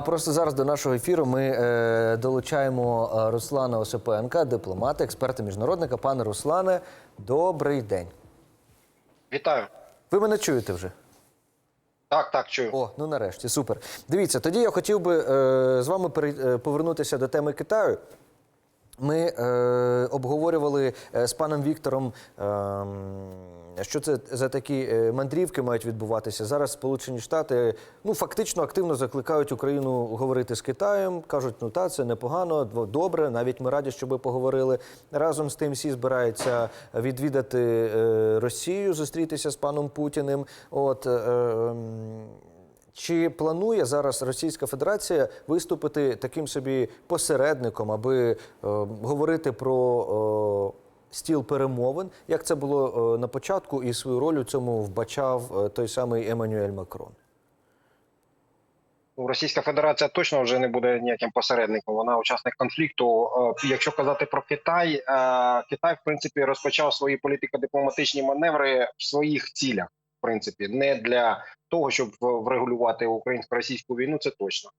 Просто зараз до нашого ефіру ми е, долучаємо е, Руслана Осипенка, дипломата, експерта міжнародника. Пане Руслане, добрий день. Вітаю. Ви мене чуєте вже? Так, так, чую. О, ну нарешті, супер. Дивіться, тоді я хотів би е, з вами е, повернутися до теми Китаю. Ми е, обговорювали е, з паном Віктором, е, що це за такі е, мандрівки мають відбуватися. Зараз Сполучені Штати ну фактично активно закликають Україну говорити з Китаєм. кажуть, ну та це непогано, добре. Навіть ми раді, щоб ви поговорили. Разом з тим, всі збираються відвідати е, Росію, зустрітися з паном Путіним. От е, чи планує зараз Російська Федерація виступити таким собі посередником, аби е, говорити про е, стіл перемовин, як це було е, на початку, і свою роль у цьому вбачав е, той самий Еммануель Макрон? Ну, Російська Федерація точно вже не буде ніяким посередником. Вона учасник конфлікту. Е, Якщо казати про Китай, е, Китай в принципі розпочав свої політико-дипломатичні маневри в своїх цілях. Принципі, не для того, щоб врегулювати українсько-російську війну. Це точно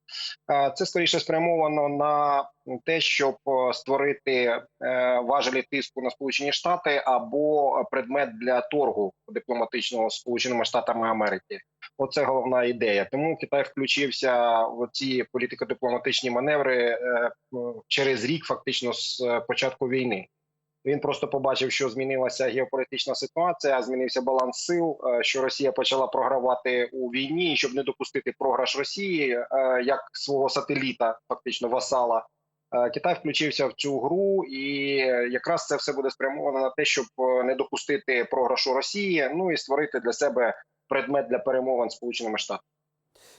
це скоріше спрямовано на те, щоб е, створити е, важелі тиску на Сполучені Штати або предмет для торгу дипломатичного з Сполученими Штатами Америки. Оце головна ідея. Тому Китай включився в ці політико-дипломатичні маневри е, через рік, фактично з початку війни. Він просто побачив, що змінилася геополітична ситуація, змінився баланс сил, е, що Росія почала програвати у війні, і щоб не допустити програш Росії е, як свого сателіта, фактично васала. е, Китай включився в цю гру, і якраз це все буде спрямовано на те, щоб не допустити програшу Росії, ну і створити для себе предмет для перемовин Сполученими Штатами.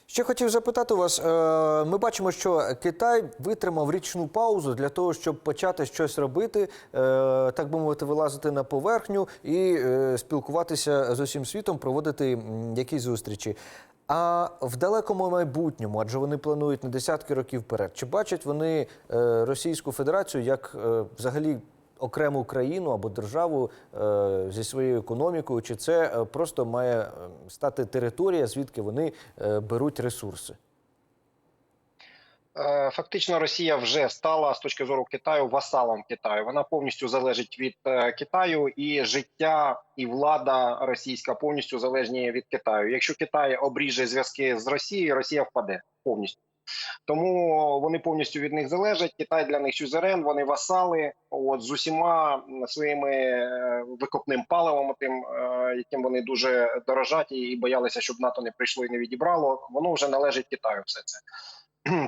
Ще хотів запитати вас. е, Ми бачимо, що Китай витримав річну паузу для того, щоб почати щось робити, е, так би мовити, вилазити на поверхню і е, спілкуватися з усім світом, проводити якісь зустрічі. А в далекому майбутньому, адже вони планують на десятки років вперед, чи бачать вони Російську Федерацію як взагалі окрему країну або державу е, зі своєю економікою, чи це е, просто має е, стати територія, звідки вони беруть ресурси? Фактично, Росія вже стала з точки зору Китаю васалом Китаю. Вона повністю залежить від Китаю, і життя і влада російська повністю залежні від Китаю. Якщо Китай обріже зв'язки з Росією, Росія впаде повністю. Тому вони повністю від них залежать. Китай для них сюзерен, вони васали. От з усіма своїми е, викопним паливом, тим, е, яким вони дуже дорожать, і боялися, щоб НАТО не прийшло і не відібрало. Воно вже належить Китаю. Все це.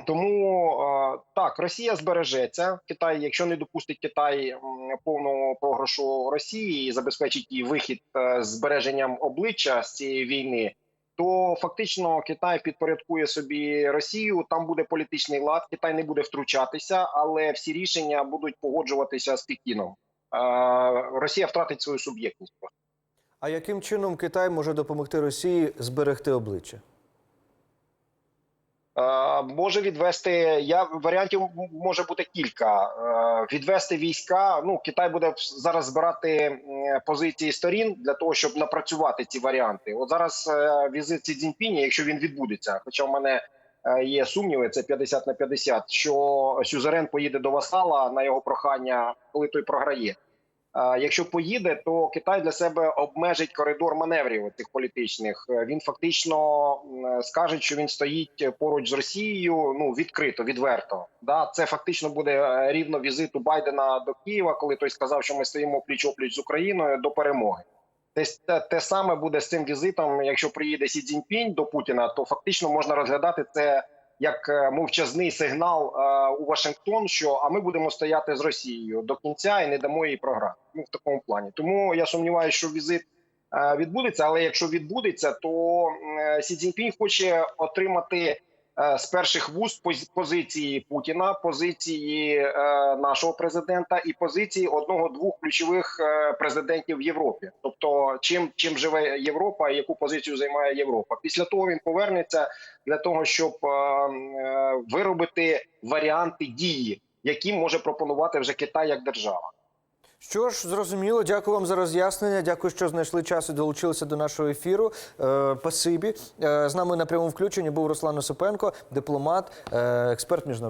Тому е, так, Росія збережеться. Китай, якщо не допустить Китай повного програшу Росії і забезпечить її вихід з збереженням обличчя з цієї війни, то фактично Китай підпорядкує собі Росію. Там буде політичний лад. Китай не буде втручатися, але всі рішення будуть погоджуватися з Пекіном. Е, Росія втратить свою суб'єктність. А яким чином Китай може допомогти Росії зберегти обличчя? Е, Може відвести я варіантів може бути кілька. Е, Відвести війська. Ну Китай буде зараз збирати позиції сторін для того, щоб напрацювати ці варіанти. От зараз е, візит Сі Цзіньпіня, якщо він відбудеться, хоча в мене є сумніви, це 50 на 50, що Сюзерен поїде до Васала на його прохання, коли той програє. Е, Якщо поїде, то Китай для себе обмежить коридор маневрів цих політичних. Е, Він фактично скаже, що він стоїть поруч з Росією. Ну відкрито, відверто. Да, це фактично буде е, рівно візиту Байдена до Києва, коли той сказав, що ми стоїмо пліч опліч з Україною до перемоги. Те, те саме буде з цим візитом. Якщо приїде Сі Цзіньпінь до Путіна, то фактично можна розглядати це як е, мовчазний сигнал е, у Вашингтон, що а ми будемо стояти з Росією до кінця і не дамо їй програти. Ну в такому плані. Тому я сумніваюся, що візит е, відбудеться. Але якщо відбудеться, то Сі Цзіньпінь хоче отримати з перших вуст поз- позиції Путіна, позиції е, нашого президента і позиції одного-двох ключових е, президентів в Європі. Тобто, чим чим живе Європа, яку позицію займає Європа. Після того він повернеться для того, щоб е, е, виробити варіанти дії, які може пропонувати вже Китай як держава. Що ж, зрозуміло, дякую вам за роз'яснення. Дякую, що знайшли час і долучилися до нашого ефіру. Е, Пасибі. Е, з нами на прямому включенні був Руслан Осипенко, дипломат, е, експерт міжнародний.